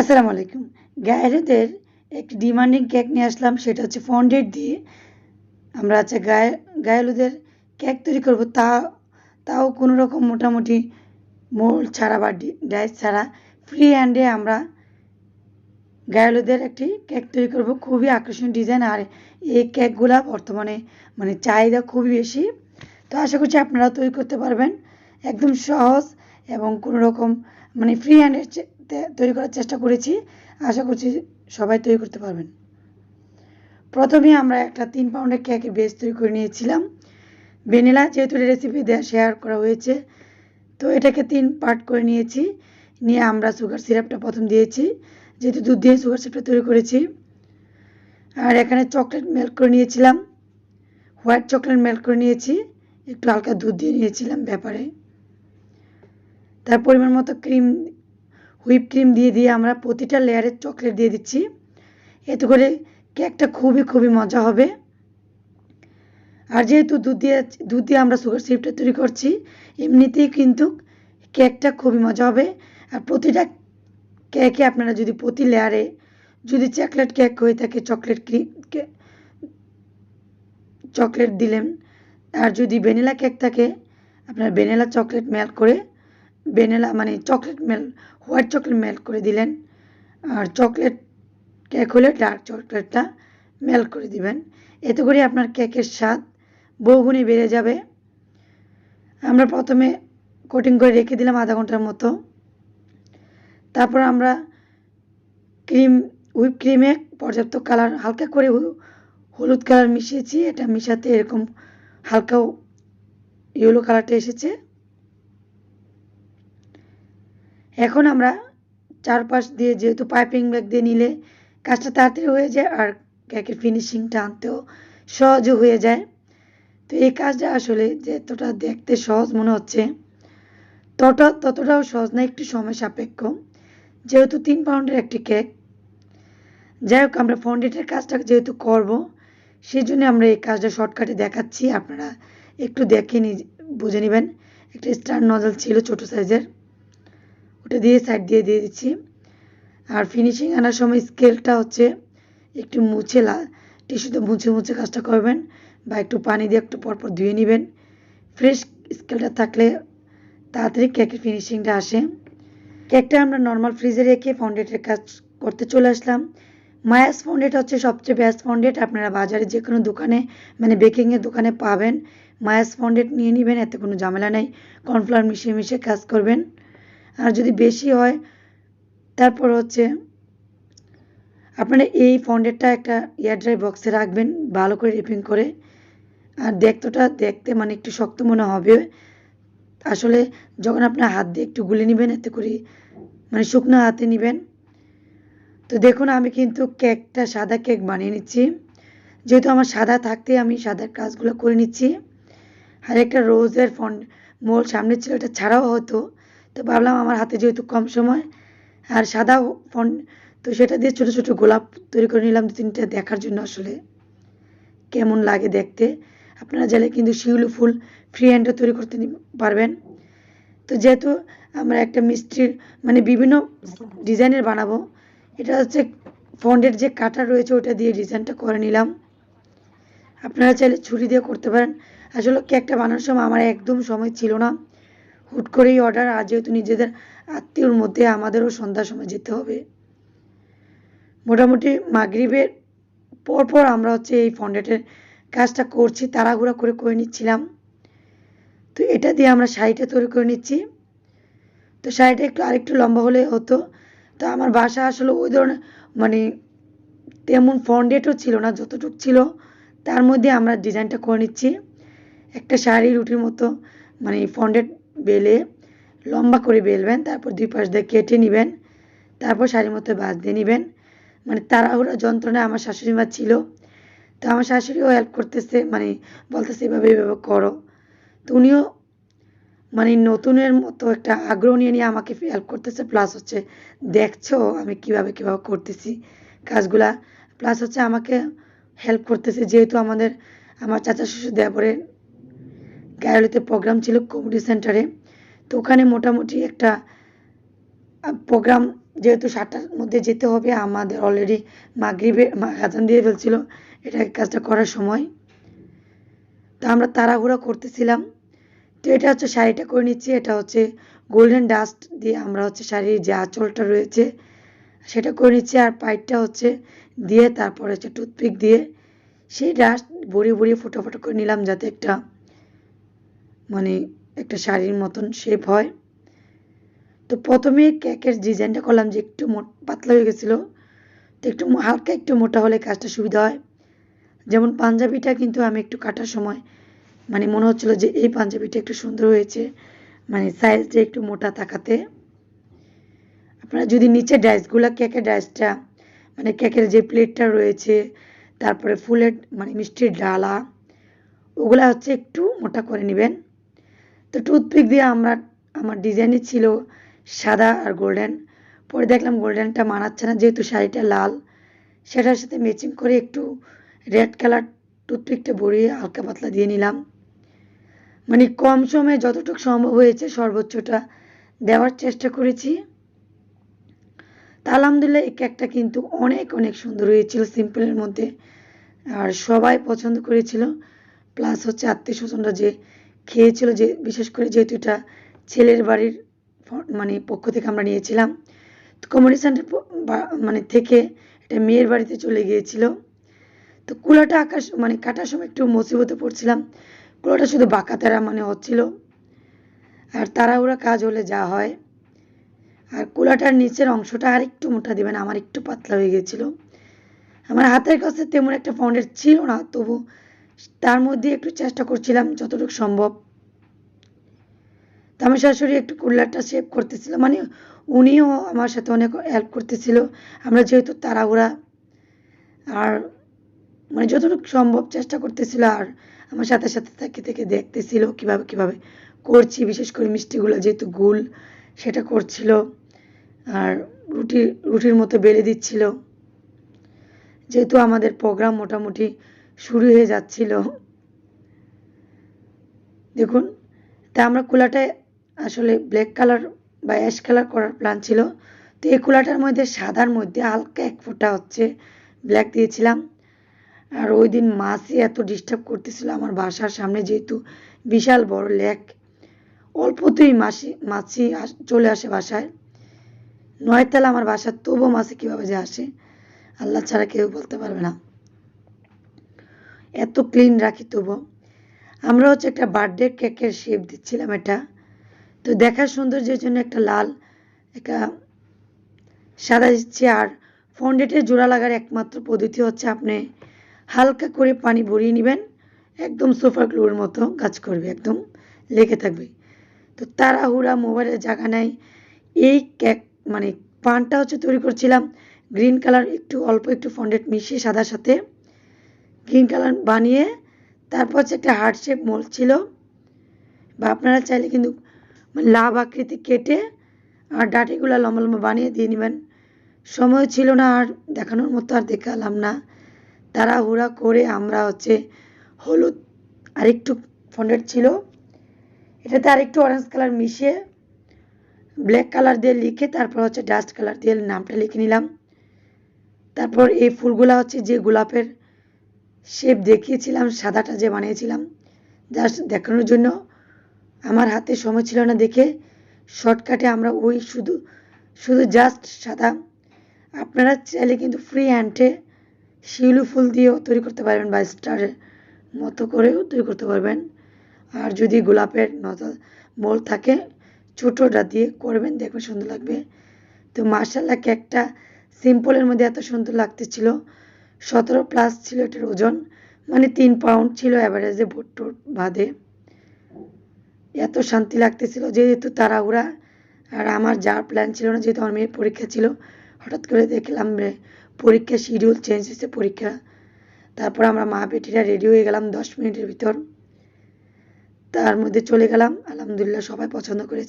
আসসালামু আলাইকুম গায়েরদের একটি ডিমান্ডিং কেক নিয়ে আসলাম, সেটা হচ্ছে ফন্ডেড দিয়ে। আমরা হচ্ছে গায়ে গায়েলুদের কেক তৈরি করব, তা, তাও কোনো রকম মোটামুটি মোল্ড ছাড়া বা ডাইস ছাড়া। ফ্রি হ্যান্ডে আমরা গায়েলুদের একটি কেক তৈরি করব। খুবই আকর্ষণীয় ডিজাইন আর এই কেকগুলা বর্তমানে মানে চাহিদা খুবই বেশি। তো আশা করছি আপনারা তৈরি করতে পারবেন। একদম সহজ এবং কোনো রকম মানে ফ্রি হ্যান্ডের তৈরি করার চেষ্টা করেছি। আশা করছি সবাই তৈরি করতে পারবেন। প্রথমে আমরা একটা তিন পাউন্ডের কেকের বেস তৈরি করে নিয়েছিলাম। ভ্যানিলা যেহেতু রেসিপি দেওয়া শেয়ার করা হয়েছে, তো এটাকে তিন পার্ট করে নিয়েছি। নিয়ে আমরা সুগার সিরাপটা প্রথম দিয়েছি। যেহেতু দুধ দিয়ে সুগার সিরাপটা তৈরি করেছি। আর এখানে চকলেট মেল্ট করে নিয়েছিলাম। হোয়াইট চকলেট মেল্ট করে নিয়েছি। একটু হালকা দুধ দিয়ে নিয়েছিলাম ব্যাপারে। তার পরিমাণ মতো ক্রিম হুইপ ক্রিম দিয়ে দিয়ে আমরা প্রতিটা লেয়ারে চকলেট দিয়ে দিচ্ছি। এতে করে কেকটা খুবই খুবই মজা হবে। আর যেহেতু দুধ দিয়ে দুধ দিয়ে আমরা সুগার সিরাপটা তৈরি করছি, এমনিতেই কিন্তু কেকটা খুবই মজা হবে। আর প্রতিটা কেকে আপনারা যদি প্রতি লেয়ারে যদি চকলেট কেক হয়ে থাকে, চকলেট ক্রিম চকলেট দিলেন, আর যদি ভ্যানিলা কেক থাকে, আপনার ভ্যানিলা চকলেট মেল্ট করে ভ্যানিলা মানে chocolate melt white chocolate melt করে দিলেন। আর চকলেট কেক হলে ডার্ক চকলেটটা মেল্ট করে দিবেন। এতে করে আপনার কেকের স্বাদ বহুগুণে বেড়ে যাবে। আমরা প্রথমে কোটিং করে রেখে দিলাম আধা ঘণ্টার মতো। তারপর আমরা ক্রিম হুইপ ক্রিমে পর্যাপ্ত কালার হালকা করে হলুদ কালার মিশিয়েছি। এটা মিশাতে এরকম হালকা ইয়েলো কালারটা এসেছে। এখন আমরা চারপাশ দিয়ে যেহেতু পাইপিং ব্যাগ দিয়ে নিলে কাজটা তাড়াতাড়ি হয়ে যায় আর কেকের ফিনিশিংটা আনতেও সহজও হয়ে যায়। তো এই কাজটা আসলে যতটা দেখতে সহজ মনে হচ্ছে ততটা ততটাও সহজ না, একটু সময় সাপেক্ষ। যেহেতু তিন পাউন্ডের একটি কেক, যাই হোক আমরা ফন্ডেটের কাজটা যেহেতু করব সেই জন্য আমরা এই কাজটা শর্টকাটে দেখাচ্ছি। আপনারা একটু দেখে বুঝে নেবেন। একটা স্টার নজল ছিল ছোট সাইজের ওটা দিয়ে সাইড দিয়ে দিয়ে দিচ্ছি। আর ফিনিশিং আনার সময় স্কেলটা হচ্ছে একটু মুছে লা টিস্যুতে মুছে মুছে কাজটা করবেন বা একটু পানি দিয়ে একটু পরপর ধুয়ে নেবেন। ফ্রেশ স্কেলটা থাকলে তাড়াতাড়ি কেকের ফিনিশিংটা আসে। কেকটা আমরা নর্মাল ফ্রিজে রেখে ফাউন্ডেটের কাজ করতে চলে আসলাম। মায়াস ফাউন্ডেট হচ্ছে সবচেয়ে বেস্ট ফাউন্ডেট আপনারা বাজারে যে কোনো দোকানে মানে বেকিংয়ের দোকানে পাবেন। মায়াস ফাউন্ডেট নিয়ে নেবেন, এতে কোনো ঝামেলা নেই। কর্নফ্লাওয়ার মিশিয়ে মিশিয়ে কাজ করবেন। আর যদি বেশি হয়, তারপর হচ্ছে আপনারা এই ফাউন্ডেটটা একটা এয়ার ড্রাই বক্সে রাখবেন, ভালো করে রিপিং করে। আর দেখতোটা দেখতে মানে একটু শক্ত মনে হবে। আসলে যখন আপনার হাত দিয়ে একটু গুলে নেবেন, এতে করে মানে শুকনো হাতে নেবেন। তো দেখুন, আমি কিন্তু কেকটা সাদা কেক বানিয়ে নিচ্ছি। যেহেতু আমার সাদা থাকতে আমি সাদার কাজগুলো করে নিচ্ছি। আর একটা রোজের ফন্ড মোল সামনে ছিল, এটা ছাড়াও হতো। তো ভাবলাম আমার হাতে যেহেতু কম সময় আর সাদা ফন্ড তো সেটা দিয়ে ছোটো ছোটো গোলাপ তৈরি করে নিলাম দু তিনটে দেখার জন্য আসলে। কেমন লাগে দেখতে? আপনারা চাইলে কিন্তু শিউলি ফুল ফ্রি হ্যান্ডে তৈরি করতে পারবেন। তো যেহেতু আমরা একটা মিষ্টির মানে বিভিন্ন ডিজাইনের বানাবো, এটা হচ্ছে ফন্ডের যে কাটা রয়েছে ওটা দিয়ে ডিজাইনটা করে নিলাম। আপনারা চাইলে ছুরি দিয়ে করতে পারেন। আসলে কেকটা বানানোর সময় আমার একদম সময় ছিল না। হুট করেই অর্ডার আর যেহেতু নিজেদের আত্মীয়র মধ্যে আমাদেরও সন্ধ্যার সময় যেতে হবে। মোটামুটি মাগরিবের পরপর আমরা হচ্ছে এই ফন্ডেটের কাজটা করছি, তাড়াহুড়া করে করে নিচ্ছিলাম। তো এটা দিয়ে আমরা শাড়িটা তৈরি করে নিচ্ছি। তো শাড়িটা একটু আরেকটু লম্বা হলে হতো। তো আমার বাসা আসলে ওই ধরনের মানে তেমন ফন্ডেটও ছিল না, যতটুকু ছিল, তার মধ্যে আমরা ডিজাইনটা করে নিচ্ছি। একটা শাড়ি রুটির মতো মানে ফন্ডেট বেলে লম্বা করে বেলবেন, তারপর দুই পাশ দিয়ে কেটে নেবেন, তারপর শাড়ির মতো বাজ দিয়ে নেবেন। মানে তাড়াহুড়া যন্ত্রণা আমার শাশুড়ি মা ছিল, তো আমার শাশুড়িও হেল্প করতেছে মানে বলতেছে, এভাবে এভাবে করো। তো উনিও মানে নতুনের মতো একটা আগ্রহ নিয়ে নিয়ে আমাকে হেল্প করতেছে। প্লাস হচ্ছে, দেখছ আমি কীভাবে কীভাবে করতেছি কাজগুলা? প্লাস হচ্ছে আমাকে হেল্প করতেছে, যেহেতু আমাদের, আমার চাচা শ্বশুর দেবরের গায়ালিতে প্রোগ্রাম ছিল কমিউনিটি সেন্টারে তো ওখানে মোটামুটি একটা প্রোগ্রাম যেহেতু সাতটার মধ্যে যেতে হবে, আমাদের অলরেডি মাগরিবে আজান দিয়ে ফেলছিল এটা কাজটা করার সময়। তো আমরা তাড়াহুড়া করতেছিলাম। তো এটা হচ্ছে শাড়িটা করে নিচ্ছি, এটা হচ্ছে গোল্ডেন ডাস্ট দিয়ে আমরা হচ্ছে শাড়ির যে আঁচলটা রয়েছে সেটা করে নিচ্ছি, আর পাইপটা হচ্ছে দিয়ে তারপর হচ্ছে টুথপিক দিয়ে সেই ডাস্ট বড়িয়ে বড়িয়ে ফোটা ফোটা করে নিলাম যাতে একটা মানে একটা শাড়ির মতন শেপ হয়। তো প্রথমে কেকের ডিজাইনটা করলাম যে একটু পাতলা হয়ে গেছিল। তো একটু হালকা একটু মোটা হলে কাজটা সুবিধা হয়। যেমন পাঞ্জাবিটা কিন্তু আমি একটু কাটার সময় মানে মনে হচ্ছিল যে এই পাঞ্জাবিটা একটু সুন্দর হয়েছে মানে সাইজটা একটু মোটা থাকাতে। আপনারা যদি নিচে ডাইসগুলো কেকের ডাইসটা মানে কেকের যে প্লেটটা রয়েছে, তারপরে ফুলের মানে মিষ্টির ডালা, ওগুলা হচ্ছে একটু মোটা করে নেবেন। তো টুথপিক দিয়ে আমরা, আমার ডিজাইনই ছিল সাদা আর গোল্ডেন পরে দেখলাম গোল্ডেনটা মানাচ্ছে না, যেহেতু শাড়িটা লাল। সেটার সাথে ম্যাচিং করে একটু রেড কালার টুথপিকটা ভরিয়ে হালকা পাতলা দিয়ে নিলাম। মানে কম সময়ে যতটুকু সম্ভব হয়েছে সর্বোচ্চটা দেওয়ার চেষ্টা করেছি। তা আলহামদুলিল্লাহ এই কেকটা কিন্তু অনেক অনেক সুন্দর হয়েছিল সিম্পলের মধ্যে। আর সবাই পছন্দ করেছিল। প্লাস হচ্ছে আত্মীয় স্বজনরা যে খেয়েছিল যে, বিশেষ করে যেহেতু এটা ছেলের বাড়ির মানে পক্ষ থেকে আমরা নিয়েছিলাম, তো কমিউনিটি সেন্টার মানে থেকে এটা মেয়ের বাড়িতে চলে গিয়েছিল। তো কুলাটা আকাশ মানে কাটার সময় একটু মুসিবতে পড়ছিলাম। কুলাটা শুধু বাঁকা তারা মানে হচ্ছিল। আর তাড়াহুড়া কাজ হলে যা হয়। আর কুলাটার নিচের অংশটা আর একটু মোটা দেবেন আমার একটু পাতলা হয়ে গেছিল আমার হাতের কাছে তেমন একটা ফাউন্ডের ছিল না, তবু তার মধ্যে একটু চেষ্টা করছিলাম যতটুকু সম্ভব। তো আমার শাশুড়ি একটু কুলারটা শেপ করতেছিল। মানে উনিও আমার সাথে অনেক হেল্প করতেছিল। আমরা যেহেতু তাড়াহুড়া, আর মানে যতটুকু সম্ভব চেষ্টা করতেছিল, আর আমার সাথে সাথে থেকে থেকে দেখতেছিল কীভাবে কীভাবে করছি। বিশেষ করে মিষ্টিগুলো যেহেতু গুল, সেটা করছিল। আর রুটি, রুটির মতো বেলে দিচ্ছিল। যেহেতু আমাদের প্রোগ্রাম মোটামুটি শুরু হয়ে যাচ্ছিল। দেখুন, তা আমরা কুলাটায় আসলে ব্ল্যাক কালার বা অ্যাশ কালার করার প্ল্যান ছিল। তো এই কুলাটার মধ্যে, সাদার মধ্যে হালকা এক ফোঁটা হচ্ছে ব্ল্যাক দিয়েছিলাম। আর ওই দিন মাছই এত ডিস্টার্ব করতেছিল আমার বাসার সামনে যেহেতু বিশাল বড় লেক অল্পতেই মাসি মাছি চলে আসে বাসায়। নয় নয়তলা আমার বাসার তবুও মাছে কীভাবে যে আসে, আল্লাহ ছাড়া কেউ বলতে পারবে না। এত ক্লিন রাখি তবু। আমরা হচ্ছে একটা বার্থডে কেকের শেপ দিচ্ছিলাম এটা। তো দেখার সৌন্দর্যের জন্য একটা লাল, একটা সাদা দিচ্ছি আর ফন্ডেটের জোড়া লাগার একমাত্র পদ্ধতি হচ্ছে আপনি হালকা করে পানি ভরিয়ে নেবেন, একদম সোফার গ্লুর মতো কাজ করবে, একদম লেগে থাকবে। তো তাড়াহুড়া মোবাইলের জায়গা নেই। এই কেক মানে পানটা হচ্ছে তৈরি করছিলাম গ্রিন কালার একটু অল্প একটু ফন্ডেট মিশিয়ে সাদার সাথে। গ্রিন কালার বানিয়ে, তারপর হচ্ছে একটা হার্ট শেপ মোল ছিল। বা আপনারা চাইলে কিন্তু লাভ আকৃতি কেটে, আর ডাটিগুলো লম্বা লম্বা বানিয়ে দিয়ে নেবেন। সময় ছিল না, আর দেখানোর মতো আর দেখালাম না। তাড়াহুড়া করে আমরা হচ্ছে হলুদ আরেকটু ফন্ডেড ছিল। এটাতে আরেকটু অরেঞ্জ কালার মিশিয়ে ব্ল্যাক কালার দিয়ে লিখে, তারপর হচ্ছে ডাস্ট কালার দিয়ে নামটা লিখে নিলাম। তারপর এই ফুলগুলা হচ্ছে যে গোলাপের শেপ দেখিয়েছিলাম, সাদাটা যে বানিয়েছিলাম জাস্ট দেখানোর জন্য। আমার হাতে সময় ছিল না দেখে শর্টকাটে আমরা ওই শুধু শুধু জাস্ট সাদা। আপনারা চাইলে কিন্তু ফ্রি হ্যান্ডে শিউলি ফুল দিয়েও তৈরি করতে পারবেন বা স্টারের মতো করেও তৈরি করতে পারবেন। আর যদি গোলাপের নতা মোল থাকে, ছোটোটা দিয়ে করবেন, দেখবেন সুন্দর লাগবে। তো মার্শাল্লাহ কেকটা সিম্পলের মধ্যে এত সুন্দর লাগতেছিল। সতেরো প্লাস ছিল এটার ওজন মানে তিন পাউন্ড ছিল অ্যাভারেজে ভোট বাদে। এত শান্তি লাগতেছিল যেহেতু তাড়াহুড়া, আর আমার যাওয়ার প্ল্যান ছিল না, যেহেতু আমার মেয়ের পরীক্ষা ছিল, হঠাৎ করে দেখলাম পরীক্ষা শিডিউল চেঞ্জ হয়েছে পরীক্ষা। তারপর আমরা মা বেটিরা রেডি হয়ে গেলাম দশ মিনিটের ভিতর। তার মধ্যে চলে গেলাম, আলহামদুলিল্লাহ সবাই পছন্দ করেছে।